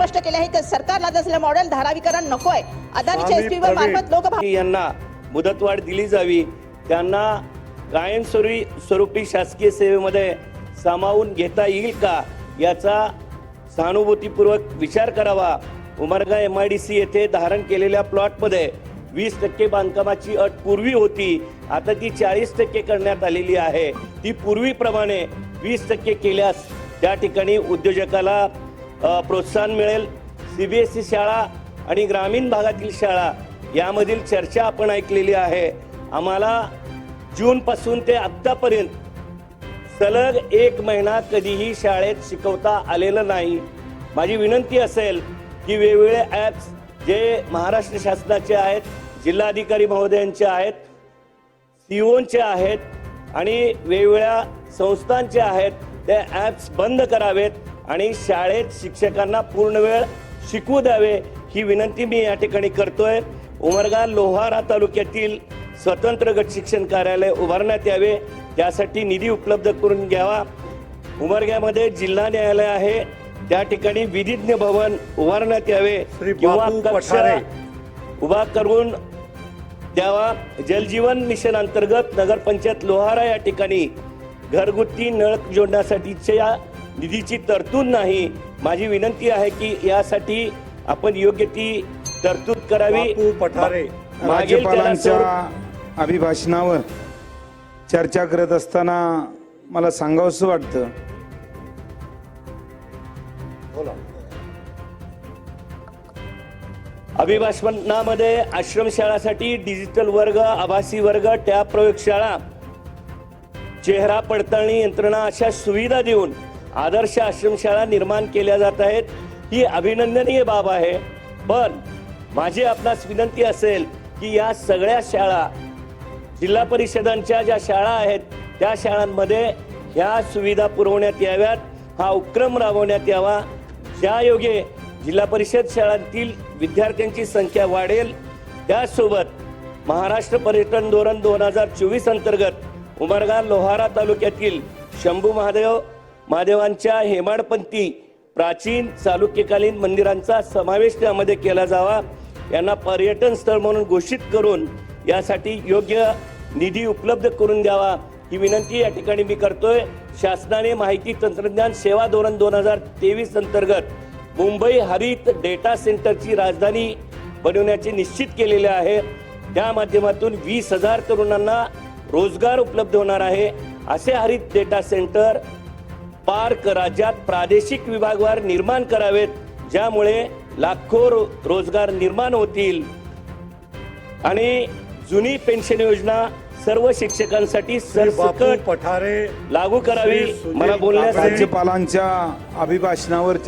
स्पष्ट केले आहे. तर सरकारला जसलं मॉडेल धारावीकरण नकोय. अदानीच्या स्वामी एसपी मार्फत लोक यांना मुदतवाढ दिली जावी. त्यांना कायमस्वरूपी स्वरूपी शासकीय सेवेमध्ये सामावून घेता येईल का याचा सहानुभूतीपूर्वक विचार करावा. Umarga M I D C येथे धारण केलेल्या प्लॉटमध्ये वीस टक्के बांधकामाची अट पूर्वी होती. आता ती चाळीस टक्के करण्यात आलेली आहे. ती पूर्वीप्रमाणे वीस टक्के केल्यास त्या ठिकाणी उद्योजकाला प्रोत्साहन मिळेल. सी बी एस ई शाळा आणि ग्रामीण भागातील शाळा यामधील चर्चा आपण ऐकलेली आहे. आम्हाला जूनपासून ते आत्तापर्यंत सलग एक महिना कधीही शाळेत शिकवता आलेलं नाही. माझी विनंती असेल की वेगवेगळे ॲप्स जे महाराष्ट्र शासनाचे आहेत जिल्हाधिकारी महोदयांचे आहेत सी ओनचे आहेत आणि वेगवेगळ्या संस्थांचे आहेत ते ॲप्स बंद करावेत. आणि शाळेत शिक्षकांना पूर्ण वेळ शिकवू द्यावे ही विनंती मी या ठिकाणी करतोय. उमरगा लोहारा तालुक्यातील स्वतंत्र गट शिक्षण कार्यालय उभारण्यात यावे. त्यासाठी निधी उपलब्ध करून घ्यावा. उमरग्यामध्ये जिल्हा न्यायालय आहे. त्या ठिकाणी विधिज्ञ भवन उभारण्यात यावे. किंवा. उभा करून द्यावा. जलजीवन मिशन अंतर्गत नगरपंचायत लोहारा या ठिकाणी घरगुती नळ जोडण्यासाठीच्या निधीची तरतूद नाही. माझी विनंती आहे की यासाठी आपण योग्य ती तरतूद करावी. पठारे. राज्यपालांच्या अभिभाषणावर चर्चा करत असताना मला सांगावंसं वाटतं. अभिभाषणामध्ये आश्रमशाळासाठी डिजिटल वर्ग आभासी वर्ग टॅब प्रयोगशाळा चेहरा पडताळणी यंत्रणा अशा सुविधा देऊन आदर्श आश्रमशाळा निर्माण केल्या जात आहेत. ही अभिनंदनीय बाब आहे. पण माझी आपणास विनंती असेल की या सगळ्या शाळा जिल्हा परिषदांच्या ज्या शाळा आहेत त्या शाळांमध्ये ह्या सुविधा पुरवण्यात याव्यात. हा उपक्रम राबवण्यात यावा. ज्या योगे जिल्हा परिषद शाळांतील विद्यार्थ्यांची संख्या वाढेल. त्यासोबत महाराष्ट्र पर्यटन धोरण दोन हजार चोवीस अंतर्गत उमरगा लोहारा तालुक्यातील शंभू महादेव महादेवांच्या हेमाडपंथी प्राचीन चालुक्यकालीन मंदिरांचा समावेश त्यामध्ये केला जावा. यांना पर्यटन स्थळ म्हणून घोषित करून यासाठी योग्य निधी उपलब्ध करून द्यावा. ही विनंती या ठिकाणी मी करतोय. शासनाने माहिती तंत्रज्ञान सेवा धोरण दोन हजार तेवीस अंतर्गत मुंबई हरित डेटा सेंटरची राजधानी बनवण्याचे निश्चित केलेले आहे. त्या माध्यमातून वीस हजार तरुणांना रोजगार उपलब्ध होणार आहे. असे हरित डेटा सेंटर पार्क राज्यात प्रादेशिक विभागवार निर्माण करावेत ज्यामुळे लाखो रो- रोजगार निर्माण होतील आणि जुनी पेन्शन योजना सर्व शिक्षकांसाठी सरसकट पठारे लागू करावी मला बोलण्यासाठी काकडे. राज्यपालांच्या अभिभाषणावर